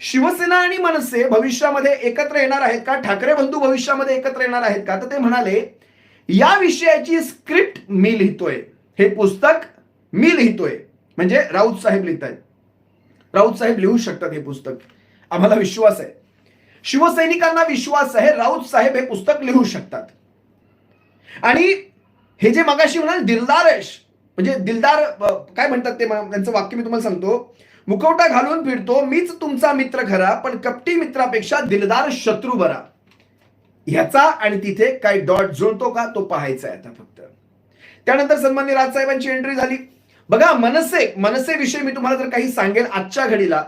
शिवसेना आणि मनसे भविष्यामध्ये एकत्र येणार आहेत का? ठाकरे बंधू भविष्यामध्ये एकत्र येणार आहेत का? तर ते म्हणाले या विषयाची स्क्रिप्ट मी लिहितोय. हे पुस्तक मी लिहितोय. म्हणजे राऊत साहेब लिहित आहेत राऊत साहेब लिहू शकतात हे पुस्तक. आम्हाला विश्वास आहे. शिवसैनिकांना विश्वास आहे राऊत साहेब हे पुस्तक लिहू शकतात. आणि हे जे मगाशी म्हणाल दिलदारश म्हणजे दिलदार काय म्हणतात ते त्यांचं वाक्य मी तुम्हाला सांगतो. मुखवटा घालून फिरतो. मीच तुमचा मित्र खरा पण कपटी मित्रापेक्षा दिलदार शत्रू बरा. ह्याचा आणि तिथे काही डॉट जुळतो का? तो पाहायचा आहे आता फक्त. त्यानंतर सन्मान्य राजसाहेबांची एंट्री झाली. बघा मनसे मनसेविषयी मी तुम्हाला जर काही सांगेल आजच्या घडीला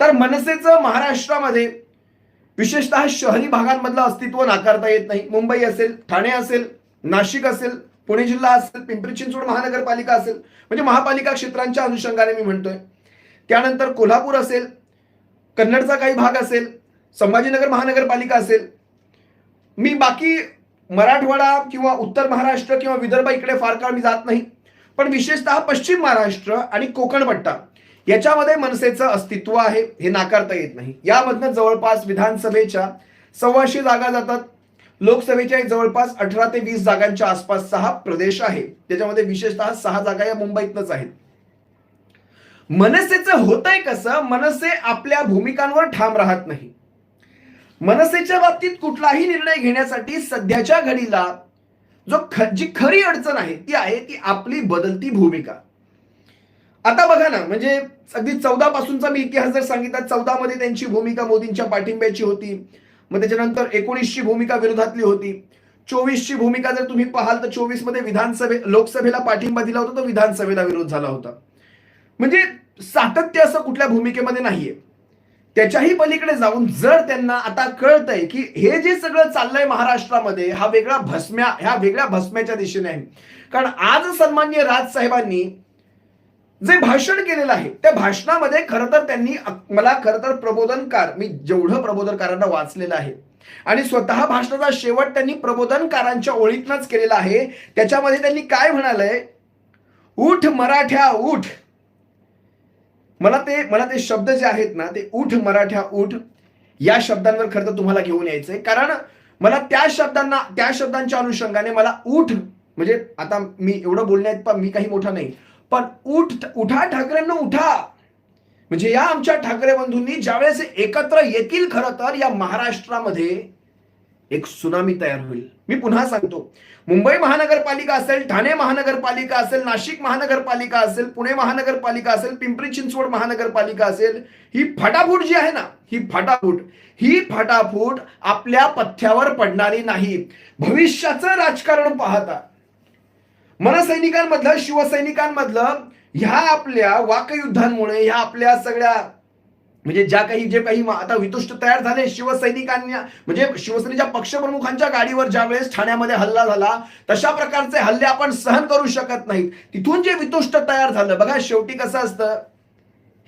तर मनसेचं महाराष्ट्रामध्ये विशेषतः शहरी भागांमधलं अस्तित्व नाकारता येत नाही. मुंबई असेल ठाणे असेल नाशिक असेल पुणे जिल्हा असेल पिंपरी चिंचवड महानगरपालिका असेल म्हणजे महापालिका क्षेत्रांच्या अनुषंगाने मी म्हणतोय. त्यानंतर कोल्हापूर असेल कन्नडचा काही भाग असेल संभाजीनगर महानगरपालिका असेल. मी बाकी मराठवाडा किंवा उत्तर महाराष्ट्र किंवा विदर्भ इकडे फार काळ मी जात नाही पण विशेषतः पश्चिम महाराष्ट्र आणि कोकण पट्टा याच्यामध्ये मनसेचं अस्तित्व आहे हे नाकारता येत नाही. यामधनं जवळपास विधानसभेच्या सव्वाशे जागा जातात. लोकसभेच्या जवळपास अठरा ते वीस जागांच्या आसपासचा हा प्रदेश आहे. त्याच्यामध्ये विशेषतः सहा जागा या मुंबईतनच आहेत. मनसेचं होतंय कसं? मनसे आपल्या भूमिकांवर ठाम राहत नाही. मनसेच्या बाबतीत कुठलाही निर्णय घेण्यासाठी सध्याच्या घडीला जो ख जी खरी अडचण आहे ती आहे ती आपली बदलती भूमिका. आता बघा ना म्हणजे अगदी चौदा पासूनचा मी इतिहास जर सांगितला चौदा मध्ये त्यांची भूमिका मोदींच्या पाठिंब्याची होती. मग त्याच्यानंतर एकोणीसची भूमिका विरोधातली होती. चोवीसची भूमिका जर तुम्ही पाहाल तर चोवीसमध्ये विधानसभे लोकसभेला पाठिंबा दिला होता तो विधानसभेला विरोध झाला होता. म्हणजे सातत्य असं कुठल्या भूमिकेमध्ये नाहीये. त्याच्याही पलीकडे जाऊन जर त्यांना आता कळतंय की हे जे सगळं चाललंय महाराष्ट्रामध्ये हा वेगळा भस्म्या ह्या वेगळ्या भस्म्याच्या दिशेने आहे. कारण आज सन्मान्य राज साहेबांनी जे भाषण केलेलं आहे त्या भाषणामध्ये खरं तर त्यांनी मला खरं तर प्रबोधनकार मी जेवढं प्रबोधनकारांना वाचलेलं आहे आणि स्वतः भाषणाचा शेवट त्यांनी प्रबोधनकारांच्या ओळीतनच केलेला आहे त्याच्यामध्ये त्यांनी काय म्हणालंय? उठ मराठ्या उठ! मला ते मला ते शब्द जे आहेत ना ते उठ मराठ्या उठ या शब्दांवर खरं तर तुम्हाला घेऊन यायचंय. कारण मला त्या शब्दांना त्या शब्दांच्या अनुषंगाने मला उठ म्हणजे आता मी एवढं बोलण्यात पण मी काही मोठा नाही. पण उठ उठा ठाकरेंना उठा. म्हणजे या आमच्या ठाकरे बंधूंनी ज्यावेळेस एकत्र येतील खरं तर या महाराष्ट्रामध्ये एक सुनामी तयार होईल. मी पुन्हा सांगतो. मुंबई महानगरपालिका असेल ठाणे महानगरपालिका असेल नाशिक महानगरपालिका असेल पुणे महानगरपालिका असेल पिंपरी चिंचवड महानगरपालिका असेल ही फटाफूट जी आहे ना ही फटाफूट ही फटाफूट आपल्या पथ्यावर पडणारी नाही. भविष्याचं राजकारण पाहता. मनसैनिकांमधलं शिवसैनिकांमधलं ह्या आपल्या वाकयुद्धांमुळे ह्या आपल्या सगळ्या म्हणजे ज्या काही जे काही आता वितुष्ट तयार झाले शिवसैनिकांनी म्हणजे शिवसेनेच्या पक्षप्रमुखांच्या गाडीवर ज्या वेळेस ठाण्यामध्ये हल्ला झाला तशा प्रकारचे हल्ले आपण सहन करू शकत नाहीत. तिथून जे वितुष्ट तयार झालं बघा शेवटी कसं असतं.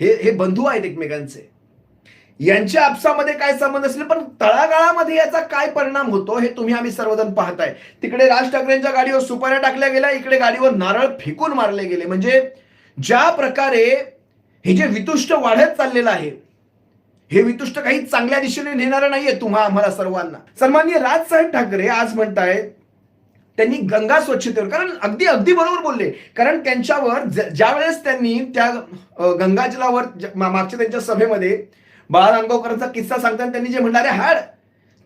हे हे बंधू आहेत एकमेकांचे. यांच्या आपसामध्ये काय संबंध असेल पण तळागाळामध्ये याचा काय परिणाम होतो हे तुम्ही आम्ही सर्वजण पाहताय. तिकडे राज ठाकरेंच्या गाडीवर सुपाऱ्या टाकल्या गेल्या इकडे गाडीवर नारळ फेकून मारले गेले. म्हणजे ज्या प्रकारे हे जे वितुष्ट वाढत चाललेलं आहे हे वितुष्ट काही चांगल्या दिशेने नेणारं नाहीये तुम्हा आम्हाला सर्वांना. सन्मान्य राजसाहेब ठाकरे आज म्हणतायत त्यांनी गंगा स्वच्छतेवर कारण अगदी अगदी बरोबर बोलले. कारण त्यांच्यावर ज्या ज्यावेळेस त्यांनी त्या गंगाजलावर मागच्या त्यांच्या सभेमध्ये बाळा नांदगावकरांचा किस्सा सांगताना त्यांनी जे म्हणणारे हाड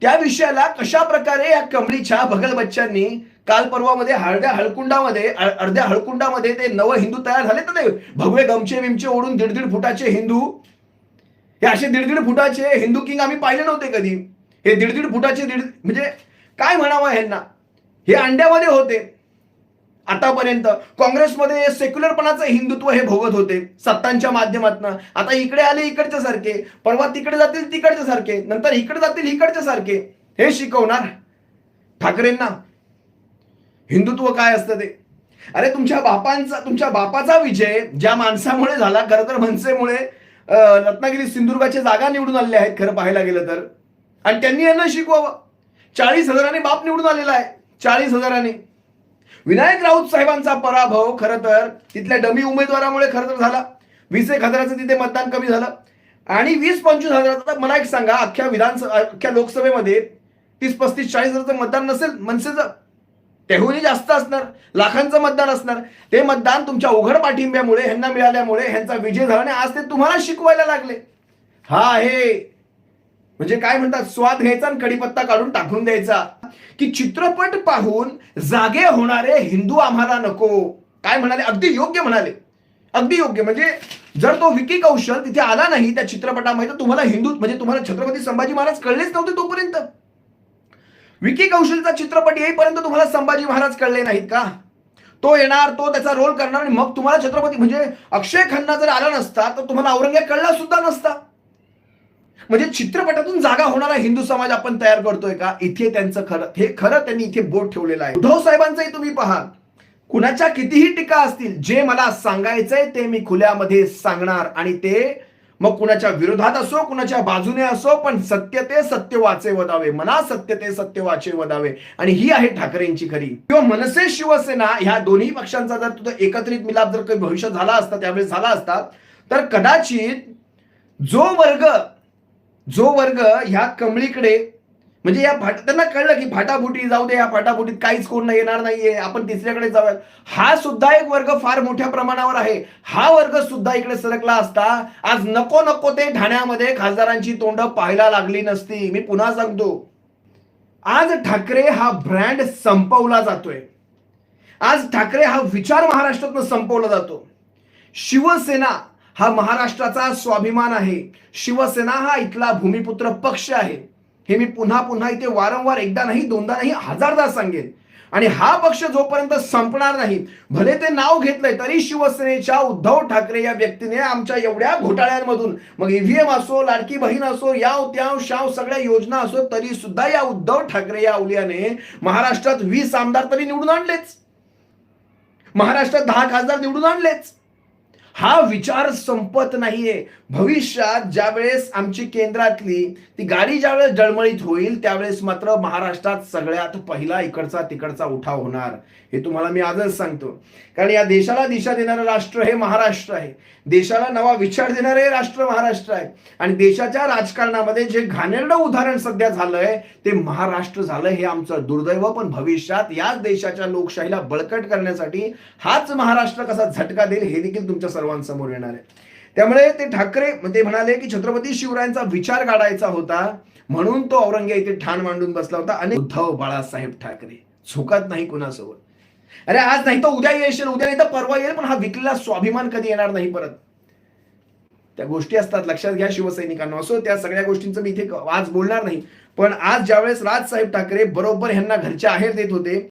त्या विषयाला कशा प्रकारे या कमळीच्या भगल बच्चांनी काल परवामध्ये हळद्या हळकुंडामध्ये अर्ध्या हळकुंडामध्ये ते नव हिंदू तयार झाले तर ते भगवे गमचे बिमचे ओढून दीड दीड फुटाचे हिंदू हे असे दीड दीड फुटाचे हिंदू किंग आम्ही पाहिले नव्हते कधी. हे दीड दीड फुटाचे दीड म्हणजे काय म्हणावं ह्यांना? हे अंड्यामध्ये होते. आतापर्यंत काँग्रेसमध्ये सेक्युलरपणाचं हिंदुत्व हे भोगत होते. सत्तांच्या माध्यमातून. आता इकडे आले इकडच्या सारखे. परवा तिकडे जातील तिकडच्या सारखे. नंतर इकडे जातील इकडच्या सारखे. हे शिकवणार ठाकरेंना. हिंदुत्व काय असतं ते? अरे तुमच्या बापांचा तुमच्या बापाचा विजय ज्या माणसामुळे झाला खरं तर मनसेमुळे रत्नागिरी सिंधुदुर्गाच्या जागा निवडून आलेल्या आहेत खरं पाहायला गेलं तर. आणि त्यांनी यांना शिकवावं. चाळीस हजाराने बाप निवडून आलेला आहे. चाळीस हजाराने. विनायक राऊत साहेबांचा पराभव खरं तर तिथल्या डमी उमेदवारामुळे खरं तर झाला. वीस एक हजाराचं तिथे मतदान कमी झालं. आणि वीस पंचवीस हजाराचा मला एक सांगा अख्ख्या विधानसभा अख्ख्या लोकसभेमध्ये तीस पस्तीस चाळीस हजाराचं मतदान नसेल मनसेचं. त्याहूनही जास्त असणार लाखांचं मतदान असणार. ते मतदान तुमच्या उघड पाठिंब्यामुळे ह्यांना मिळाल्यामुळे ह्यांचा विजय झाला आणि आज ते तुम्हाला शिकवायला लागले. हा आहे. म्हणजे काय म्हणतात? स्वाद घ्यायचा आणि कडीपत्ता काढून टाकून द्यायचा. की चित्रपट पाहून जागे होणारे हिंदू आम्हाला नको. काय म्हणाले? अगदी योग्य म्हणाले. अगदी योग्य. म्हणजे जर तो विकी कौशल तिथे आला नाही त्या चित्रपटामध्ये तर तुम्हाला हिंदू म्हणजे तुम्हाला छत्रपती संभाजी महाराज कळलेच नव्हते तोपर्यंत. विकी कौशलचा चित्रपट येईपर्यंत तुम्हाला संभाजी महाराज कळले नाहीत का? तो येणार तो त्याचा रोल करणार आणि मग तुम्हाला छत्रपती म्हणजे अक्षय खन्ना जर आला नसता तर तुम्हाला औरंगजेब कळला सुद्धा नसता. म्हणजे चित्रपटातून जागा होणारा हिंदू समाज आपण तयार करतोय का? इथे त्यांचं खरं हे खरं त्यांनी इथे बोट ठेवलेलं आहे. उद्धव साहेबांचंही तुम्ही पहा कुणाच्या कितीही टीका असतील जे मला सांगायचंय ते मी खुल्यामध्ये सांगणार आणि ते मग कुणाच्या विरोधात असो कुणाच्या बाजूने असो पण सत्य ते सत्य वाचे वदावे मना सत्य ते सत्य वाचे वदावे. आणि ही आहे ठाकरेंची खरी. किंवा मनसे शिवसेना ह्या दोन्ही पक्षांचा जर तुझा एकत्रित मिलाप जर काही भविष्य झाला असता त्यावेळेस झाला असता तर कदाचित जो वर्ग जो वर्ग ह्या कमळीकडे म्हणजे या फाट त्यांना कळलं की फाटाफुटी जाऊ दे या फाटाफुटीत काहीच कोण येणार नाहीये आपण तिसऱ्याकडे जाऊया. हा सुद्धा एक वर्ग फार मोठ्या प्रमाणावर आहे. हा वर्ग सुद्धा इकडे सरकला असता आज नको नको ते ठाण्यामध्ये खासदारांची तोंड पाहायला लागली नसती. मी पुन्हा सांगतो. आज ठाकरे हा ब्रँड संपवला जातोय. आज ठाकरे हा विचार महाराष्ट्रातून संपवला जातो. शिवसेना हा महाराष्ट्राचा स्वाभिमान आहे. शिवसेना हा इथला भूमिपुत्र पक्ष आहे. हे मी पुन्हा पुन्हा इथे वारंवार एकदा नाही दोनदा नाही हजारदा सांगेन. आणि हा पक्ष जोपर्यंत संपणार नाही भले ते नाव घेतलंय तरी शिवसेनेच्या उद्धव ठाकरे या व्यक्तीने आमच्या एवढ्या घोटाळ्यांमधून मग ईव्हीएम असो लाडकी बहीण असो याव त्याव शाव सगळ्या योजना असो तरी सुद्धा या उद्धव ठाकरे या अवलियाने महाराष्ट्रात वीस आमदार तरी निवडून आणलेच. महाराष्ट्रात दहा खासदार निवडून आणलेच. हा विचार संपत नाहीये. भविष्यात ज्यावेळेस आमची केंद्रातली ती गाडी ज्यावेळेस डळमळीत होईल त्यावेळेस मात्र महाराष्ट्रात सगळ्यात पहिला इकडचा तिकडचा उठाव होणार हे तुम्हाला मी आजच सांगतो. कारण या देशाला दिशा देणारं राष्ट्र हे महाराष्ट्र आहे. देशाला नवा विचार देणारे हे राष्ट्र महाराष्ट्र आहे. आणि देशाच्या राजकारणामध्ये जे घाणेरडं उदाहरण सध्या झालंय ते महाराष्ट्र झालं हे आमचं दुर्दैव. पण भविष्यात याच देशाच्या लोकशाहीला बळकट करण्यासाठी हाच महाराष्ट्र कसा झटका देईल हे देखील तुमच्या सर्व सर्वांसमोर येणार आहे. त्यामुळे ते ठाकरे ते म्हणाले की छत्रपती शिवरायांचा विचार काढायचा होता म्हणून तो औरंगजेब इथे ठाण मांडून बसला होता. आणि उद्धव बाळासाहेब ठाकरे झोकात नाही कुणासोबत. अरे आज नाही तर उद्या येशील उद्या नाही तर परवा येईल पण हा विकलेला स्वाभिमान कधी येणार नाही परत? त्या गोष्टी असतात लक्षात घ्या शिवसैनिकांना. असो त्या सगळ्या गोष्टींचं मी इथे आज बोलणार नाही. पण आज ज्यावेळेस राजसाहेब ठाकरे बरोबर ह्यांना घरच्या आहेर देत होते